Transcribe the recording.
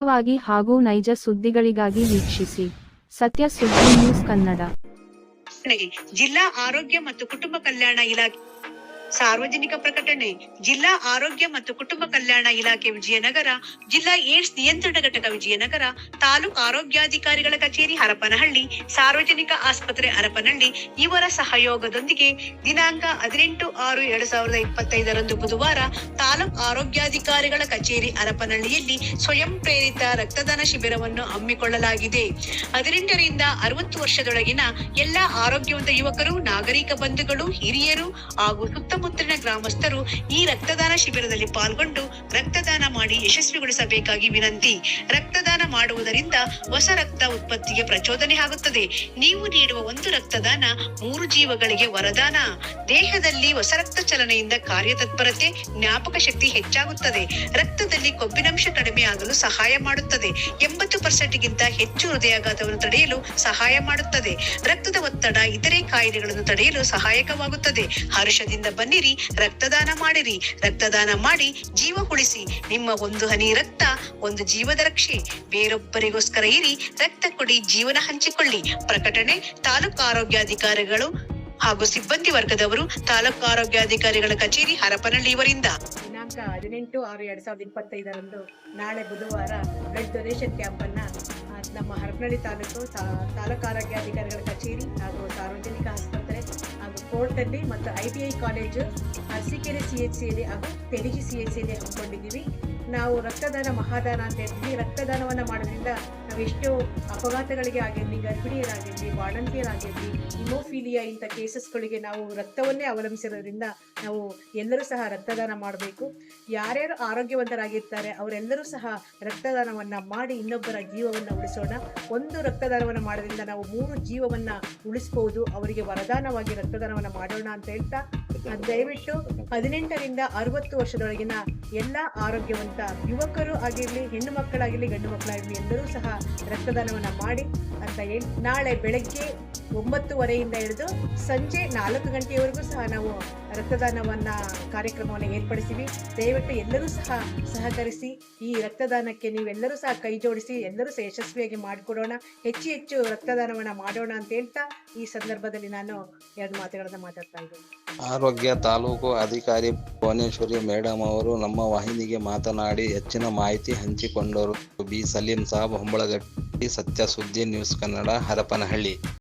ವಾಗಿ ಹಾಗೂ ನೈಜ ಸುದ್ದಿಗಳಿಗಾಗಿ ವೀಕ್ಷಿಸಿ. ಸತ್ಯ ಸುದ್ದಿ ನ್ಯೂಸ್ ಕನ್ನಡ. ಜಿಲ್ಲಾ ಆರೋಗ್ಯ ಮತ್ತು ಕುಟುಂಬ ಕಲ್ಯಾಣ ಇಲಾಖೆ ಸಾರ್ವಜನಿಕ ಪ್ರಕಟಣೆ, ಜಿಲ್ಲಾ ಆರೋಗ್ಯ ಮತ್ತು ಕುಟುಂಬ ಕಲ್ಯಾಣ ಇಲಾಖೆ ವಿಜಯನಗರ, ಜಿಲ್ಲಾ ಏಡ್ಸ್ ನಿಯಂತ್ರಣ ಘಟಕ ವಿಜಯನಗರ, ತಾಲೂಕು ಆರೋಗ್ಯಾಧಿಕಾರಿಗಳ ಕಚೇರಿ ಹರಪನಹಳ್ಳಿ, ಸಾರ್ವಜನಿಕ ಆಸ್ಪತ್ರೆ ಹರಪನಹಳ್ಳಿ ಇವರ ಸಹಯೋಗದೊಂದಿಗೆ ದಿನಾಂಕ ಹದಿನೆಂಟು ಆರು ಎರಡ್ ಸಾವಿರದ ಇಪ್ಪತ್ತೈದರಂದು ಬುಧವಾರ ತಾಲೂಕು ಆರೋಗ್ಯಾಧಿಕಾರಿಗಳ ಕಚೇರಿ ಹರಪನಹಳ್ಳಿಯಲ್ಲಿ ಸ್ವಯಂ ಪ್ರೇರಿತ ರಕ್ತದಾನ ಶಿಬಿರವನ್ನು ಹಮ್ಮಿಕೊಳ್ಳಲಾಗಿದೆ. ಹದಿನೆಂಟರಿಂದ ಅರವತ್ತು ವರ್ಷದೊಳಗಿನ ಎಲ್ಲಾ ಆರೋಗ್ಯವಂತ ಯುವಕರು, ನಾಗರಿಕ ಬಂಧುಗಳು, ಹಿರಿಯರು ಹಾಗೂ ಸುತ್ತಮುತ್ತಲಿನ ಗ್ರಾಮಸ್ಥರು ಈ ರಕ್ತದಾನ ಶಿಬಿರದಲ್ಲಿ ಪಾಲ್ಗೊಂಡು ರಕ್ತದಾನ ಮಾಡಿ ಯಶಸ್ವಿಗೊಳಿಸಬೇಕಾಗಿ ವಿನಂತಿ. ರಕ್ತದಾನ ಮಾಡುವುದರಿಂದ ಹೊಸ ರಕ್ತ ಉತ್ಪತ್ತಿಗೆ ಪ್ರಚೋದನೆ ಆಗುತ್ತದೆ. ನೀವು ನೀಡುವ ಒಂದು ರಕ್ತದಾನ ಮೂರು ಜೀವಗಳಿಗೆ ವರದಾನ. ದೇಹದಲ್ಲಿ ಹೊಸ ರಕ್ತ ಚಲನೆಯಿಂದ ಕಾರ್ಯತತ್ಪರತೆ, ಜ್ಞಾಪಕ ಶಕ್ತಿ ಹೆಚ್ಚಾಗುತ್ತದೆ. ರಕ್ತದಲ್ಲಿ ಕೊಬ್ಬಿನಂಶ ಕಡಿಮೆ ಆಗಲು ಸಹಾಯ ಮಾಡುತ್ತದೆ. ಎಂಬತ್ತು ಪರ್ಸೆಂಟ್ಗಿಂತ ಹೆಚ್ಚು ಹೃದಯಾಘಾತವನ್ನು ತಡೆಯಲು ಸಹಾಯ ಮಾಡುತ್ತದೆ. ರಕ್ತದ ಒತ್ತಡ, ಇತರೆ ಕಾಯಿಲೆಗಳನ್ನು ತಡೆಯಲು ಸಹಾಯಕವಾಗುತ್ತದೆ. ಹರ್ಷದಿಂದ ಬನ್ನಿರಿ ರಕ್ತದಾನ ಮಾಡಿರಿ, ರಕ್ತದಾನ ಮಾಡಿ ಜೀವ ಉಳಿಸಿ. ನಿಮ್ಮ ಒಂದು ಹನಿ ರಕ್ತ, ಒಂದು ಜೀವದ ರಕ್ಷೆ. ಬೇರೊಬ್ಬರಿಗೋಸ್ಕರ ಇರಿ, ರಕ್ತ ಕೊಡಿ, ಜೀವನ ಹಂಚಿಕೊಳ್ಳಿ. ಪ್ರಕಟಣೆ, ತಾಲೂಕು ಆರೋಗ್ಯಾಧಿಕಾರಿಗಳು ಹಾಗೂ ಸಿಬ್ಬಂದಿ ವರ್ಗದವರು, ತಾಲೂಕು ಆರೋಗ್ಯಾಧಿಕಾರಿಗಳ ಕಚೇರಿ ಹರಪನಹಳ್ಳಿ ಇವರಿಂದ ದಿನಾಂಕ ಹದಿನೆಂಟು ಆರು ಎರಡ್ ಸಾವಿರದ ಇಪ್ಪತ್ತೈದರಂದು ನಾಳೆ ಬುಧವಾರ ಬ್ಲಡ್ ಡೊನೇಷನ್ ಕ್ಯಾಂಪ್ ಅನ್ನ ನಮ್ಮ ಹರಪನಹಳ್ಳಿ ತಾಲೂಕು ತಾಲೂಕು ಆರೋಗ್ಯಾಧಿಕಾರಿಗಳ ಕಚೇರಿ ಹಾಗೂ ಹಾಗೂ ಕೋರ್ಟ್ ಅಲ್ಲಿ ಮತ್ತು I T I college Arsikere C H ಸಿಯಲ್ಲಿ ಹಾಗೂ ಪೆರಿಗಿ ಸಿ ಎಚ್ ಸಿಯಲ್ಲಿ ಹಮ್ಮಿಕೊಂಡಿದ್ದೀವಿ ನಾವು ರಕ್ತದಾನ ಮಹಾದಾನ ಅಂತ ಹೇಳ್ತೀವಿ. ರಕ್ತದಾನವನ್ನು ಮಾಡೋದ್ರಿಂದ ಎಷ್ಟೋ ಅಪಘಾತಗಳಿಗೆ ಆಗಿರಲಿ, ಗರ್ಭಿಣಿಯರಾಗಿರಲಿ ಬಾಣಂತಿಯರಾಗಿರಲಿ ಇಮೋಫೀಲಿಯಾ ಇಂಥ ಕೇಸಸ್ಗಳಿಗೆ ನಾವು ರಕ್ತವನ್ನೇ ಅವಲಂಬಿಸಿರೋದ್ರಿಂದ ನಾವು ಎಲ್ಲರೂ ಸಹ ರಕ್ತದಾನ ಮಾಡಬೇಕು. ಯಾರ್ಯಾರು ಆರೋಗ್ಯವಂತರಾಗಿರ್ತಾರೆ, ಅವರೆಲ್ಲರೂ ಸಹ ರಕ್ತದಾನವನ್ನು ಮಾಡಿ ಇನ್ನೊಬ್ಬರ ಜೀವವನ್ನು ಉಳಿಸೋಣ. ಒಂದು ರಕ್ತದಾನವನ್ನು ಮಾಡೋದ್ರಿಂದ ನಾವು ಮೂರು ಜೀವವನ್ನು ಉಳಿಸ್ಬೋದು. ಅವರಿಗೆ ವರದಾನವಾಗಿ ರಕ್ತದಾನವನ್ನು ಮಾಡೋಣ ಅಂತ ಹೇಳ್ತಾ ದಯವಿಟ್ಟು ಹದಿನೆಂಟರಿಂದ ಅರವತ್ತು ವರ್ಷದೊಳಗಿನ ಎಲ್ಲ ಆರೋಗ್ಯವಂತ ಯುವಕರು ಆಗಿರಲಿ, ಹೆಣ್ಣು ಮಕ್ಕಳಾಗಿರಲಿ, ಗಂಡು ಮಕ್ಕಳಾಗಿರಲಿ, ಎಲ್ಲರೂ ಸಹ ರಕ್ತದಾನವನ್ನು ಮಾಡಿ ಅಂತ ಹೇಳಿ ನಾಳೆ ಬೆಳಗ್ಗೆ ಒಂಬತ್ತುವರೆಯಿಂದ ಹಿಡಿದು ಸಂಜೆ ನಾಲ್ಕು ಗಂಟೆಯವರೆಗೂ ಸಹ ನಾವು ರಕ್ತದಾನವನ್ನು ಕಾರ್ಯಕ್ರಮವನ್ನು ಏರ್ಪಡಿಸಿವಿ. ದಯವಿಟ್ಟು ಎಲ್ಲರೂ ಸಹ ಸಹಕರಿಸಿ ಈ ರಕ್ತದಾನಕ್ಕೆ ನೀವೆಲ್ಲರೂ ಸಹ ಕೈ ಜೋಡಿಸಿ, ಎಲ್ಲರೂ ಸಹ ಯಶಸ್ವಿಯಾಗಿ ಮಾಡಿಕೊಡೋಣ, ಹೆಚ್ಚು ಹೆಚ್ಚು ರಕ್ತದಾನವನ್ನು ಮಾಡೋಣ ಅಂತ ಹೇಳ್ತಾ ಈ ಸಂದರ್ಭದಲ್ಲಿ ನಾನು ಎರಡು ಮಾತುಗಳನ್ನು ಮಾತಾಡ್ತಾ ಇದ್ದೇನೆ. ಆರೋಗ್ಯ ತಾಲೂಕು ಅಧಿಕಾರಿ ಭುವನೇಶ್ವರಿ ಮೇಡಮ್ ಅವರು ನಮ್ಮ ವಾಹಿನಿಗೆ ಮಾತನಾಡಿ ಹೆಚ್ಚಿನ ಮಾಹಿತಿ ಹಂಚಿಕೊಂಡರು. ಬಿ. ಸಲೀಂ ಸಾಬ್, ಹೊಂಬಳಗಟ್ಟಿ ಸತ್ಯ ಸುದ್ದಿ ನ್ಯೂಸ್ ಕನ್ನಡ, ಹರಪನಹಳ್ಳಿ.